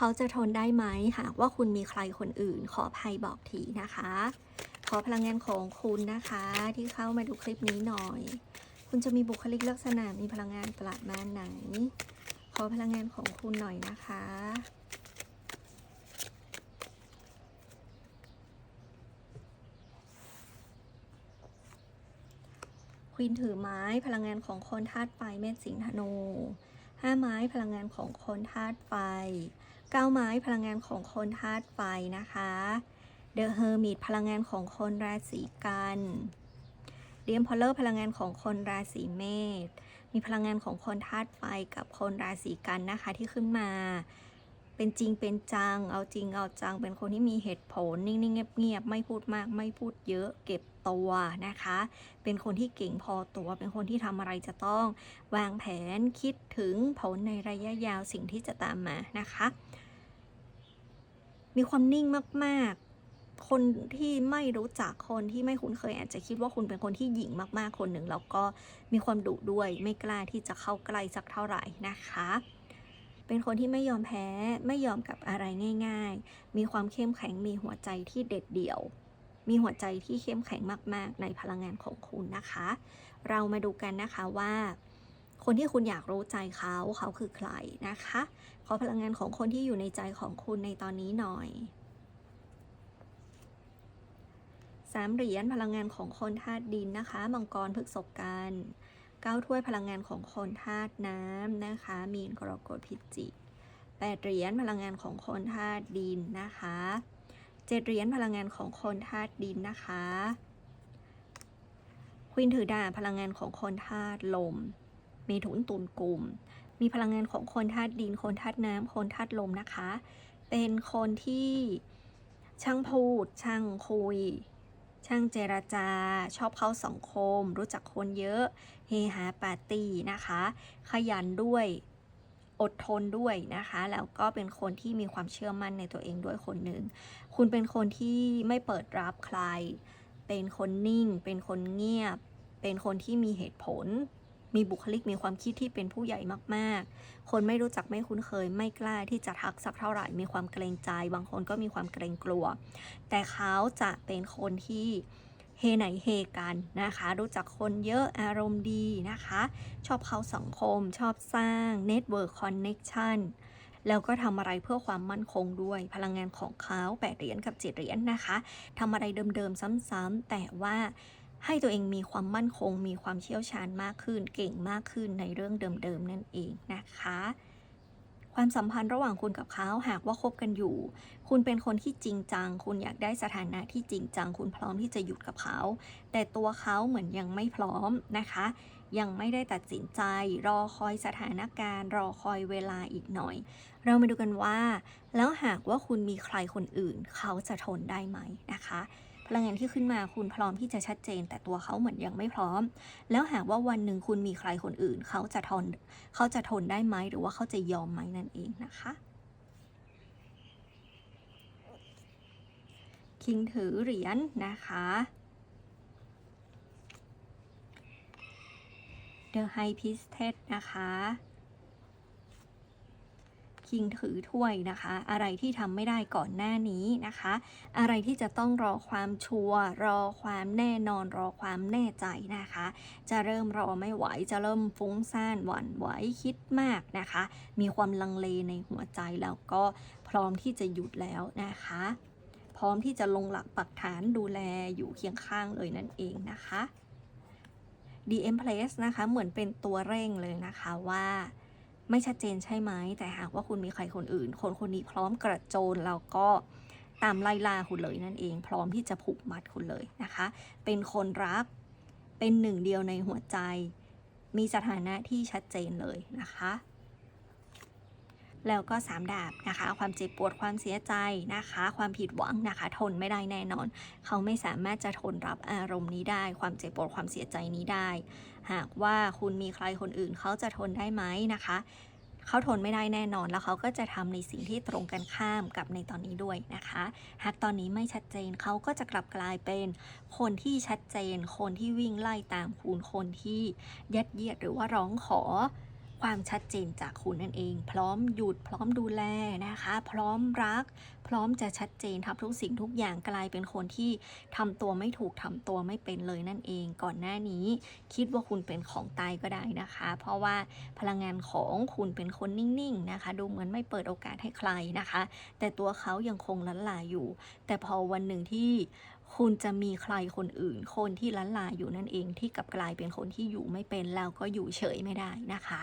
เขาจะทนได้ไหมหากว่าคุณมีใครคนอื่น ขอภัยบอกทีนะคะ ขอพลังงานของคุณนะคะ ที่เข้ามาดูคลิปนี้หน่อย คุณจะมีบุคลิกลักษณะมีพลังงานประมาณไหน ขอพลังงานของคุณหน่อยนะคะควีนถือไม้พลังงานของคนธาตุไฟเมษสิงห์ธนูห้าไม้พลังงานของคนธาตุไฟ เก้าไม้พลังงานของคนธาตุไฟนะคะเดอะเฮอร์มิตพลังงานของคนราศีกันเดียมพอลเลอร์พลังงานของคนราศีเมษมีพลังงานของคนธาตุไฟกับคนราศีกันนะคะที่ขึ้นมา เป็นจริงเป็นจัง เอาจริงเอาจัง เป็นคนที่มีเหตุผลนิ่งๆเงียบๆไม่พูดมาก ไม่พูดเยอะ เก็บตัวนะคะ เป็นคนที่เก่งพอตัว เป็นคนที่ทำอะไรจะต้อง วางแผนคิดถึงผลในระยะยาวสิ่งที่จะตามมานะคะ มีความนิ่งมากๆ คนที่ไม่รู้จักคนที่ไม่คุ้นเคยอาจจะคิดว่าคุณเป็นคนที่หยิ่งมากๆคนหนึ่งแล้วก็มีความดุด้วยไม่กล้าที่จะเข้าใกล้สักเท่าไหร่นะคะ เป็นคนที่ไม่ยอมแพ้ไม่ยอมกับอะไรง่าย ๆ มีความเข้มแข็งมีหัวใจที่เด็ดเดี่ยวมีหัวใจที่เข้มแข็งมาก ๆ ในพลังงานของคุณนะคะ เรามาดูกันนะคะว่า คนที่คุณอยากรู้ใจเขาเขาคือใครนะคะ ขอพลังงานของคนที่อยู่ในใจของคุณในตอนนี้หน่อยสามเหรียญพลังงานของคนธาตุดินนะคะมังกรพฤกษบกันเก้าถ้วยพลังงานของคนธาตุน้ำนะคะ มีนกรกฎพิจิกแปดเหรียญพลังงานของคนธาตุดินนะคะเจ็ดเหรียญพลังงานของคนธาตุดินนะคะควินถือดาบพลังงานของคนธาตุลม มีถุนตุนกลุ่ม มีพลังงานของคนธาตุดิน คนธาตุน้ำคนธาตุลมนะคะ เป็นคนที่ช่างพูด ช่างคุย ช่างเจรจา ชอบเข้าสังคม รู้จักคนเยอะเฮฮาปาร์ตี้นะคะ ขยันด้วยอดทนด้วยนะคะ แล้วก็เป็นคนที่มีความเชื่อมั่นในตัวเองด้วยคนหนึ่ง คุณเป็นคนที่ไม่เปิดรับใคร เป็นคนนิ่ง เป็นคนเงียบ เป็นคนที่มีเหตุผล มีบุคลิกมีความคิดที่เป็นผู้ใหญ่มากๆ คนไม่รู้จักไม่คุ้นเคย ไม่กล้าที่จะทักสักเท่าไหร่ มีความเกรงใจ บางคนก็มีความเกรงกลัว แต่เขาจะเป็นคนที่เฮไหนเฮกันนะคะ รู้จักคนเยอะอารมณ์ดีนะคะ ชอบเข้าสังคม ชอบสร้าง Network Connection แล้วก็ทำอะไรเพื่อความมั่นคงด้วย พลังงานของเขาแปดเหรียญกับเจ็ดเหรียญนะคะทำอะไรเดิมๆซ้ำๆแต่ว่า ให้ตัวเองมีความมั่นคง มีความเชี่ยวชาญมากขึ้น เก่งมากขึ้นในเรื่องเดิมๆนั่นเองนะคะ ความสัมพันธ์ระหว่างคุณกับเขาหากว่าคบกันอยู่ คุณเป็นคนที่จริงจัง คุณอยากได้สถานะที่จริงจัง คุณพร้อมที่จะหยุดกับเขา แต่ตัวเขาเหมือนยังไม่พร้อมนะคะ ยังไม่ได้ตัดสินใจ รอคอยสถานการณ์ รอคอยเวลาอีกหน่อย เรามาดูกันว่า แล้วหากว่าคุณมีใครคนอื่น เขาจะทนได้ไหมนะคะ พลังงานที่ขึ้นมาคุณพร้อมที่จะชัดเจน แต่ตัวเขาเหมือนยังไม่พร้อม แล้วหากว่าวันหนึ่งคุณมีใครคนอื่น เขาจะทนเขาจะทนได้ไหมหรือว่าเขาจะยอมไหมนั่นเองนะคะ คิงถือเหรียญนะคะ The High Priestess นะคะ คิงถือถ้วยนะคะ อะไรที่ทำไม่ได้ก่อนหน้านี้นะคะ อะไรที่จะต้องรอความชัวร์รอความแน่นอนรอความแน่ใจนะคะ จะเริ่มรอไม่ไหวจะเริ่มฟุ้งซ่านหวั่นไหวคิดมากนะคะ มีความลังเลในหัวใจแล้วก็พร้อมที่จะหยุดแล้วนะคะ พร้อมที่จะลงหลักปักฐานดูแลอยู่เคียงข้างเลยนั่นเองนะคะ DM Place นะคะเหมือนเป็นตัวเร่งเลยนะคะว่า ไม่ชัดเจนใช่ไหม แต่หากว่าคุณมีใครคนอื่น คนคนนี้พร้อมกระโจนแล้วก็ตามไล่ล่าคุณเลยนั่นเอง พร้อมที่จะผูกมัดคุณเลยนะคะ เป็นคนรัก เป็นหนึ่งเดียวในหัวใจ มีสถานะที่ชัดเจนเลยนะคะ แล้วก็สามดาบนะคะ ความเจ็บปวดความเสียใจนะคะ ความผิดหวังนะคะ ทนไม่ได้แน่นอน เขาไม่สามารถจะทนรับอารมณ์นี้ได้ ความเจ็บปวดความเสียใจนี้ได้ หากว่าคุณมีใครคนอื่นเขาจะทนได้ไหมนะคะ เขาทนไม่ได้แน่นอนแล้วเขาก็จะทำในสิ่งที่ตรงกันข้ามกับในตอนนี้ด้วยนะคะ หากตอนนี้ไม่ชัดเจนเขาก็จะกลับกลายเป็น คนที่ชัดเจน คนที่วิ่งไล่ตามคุณคนที่ยัดเยียดหรือว่าร้องขอ ความชัดเจนจากคุณนั่นเอง พร้อมหยุดพร้อมดูแลนะคะ พร้อมรัก พร้อมจะชัดเจนทำทุกสิ่งทุกอย่างกลายเป็นคนที่ทำตัวไม่ถูกทำตัวไม่เป็นเลยนั่นเอง ก่อนหน้านี้ คิดว่าคุณเป็นของตายก็ได้นะคะ เพราะว่าพลังงานของคุณเป็นคนนิ่งๆนะคะ ดูเหมือนไม่เปิดโอกาสให้ใครนะคะ แต่ตัวเขายังคงลันลาอยู่ แต่พอวันหนึ่งที่คุณจะมีใครคนอื่น คนที่ลันลาอยู่นั่นเองที่กลับกลายเป็นคนที่อยู่ไม่เป็นแล้วก็อยู่เฉยไม่ได้นะคะ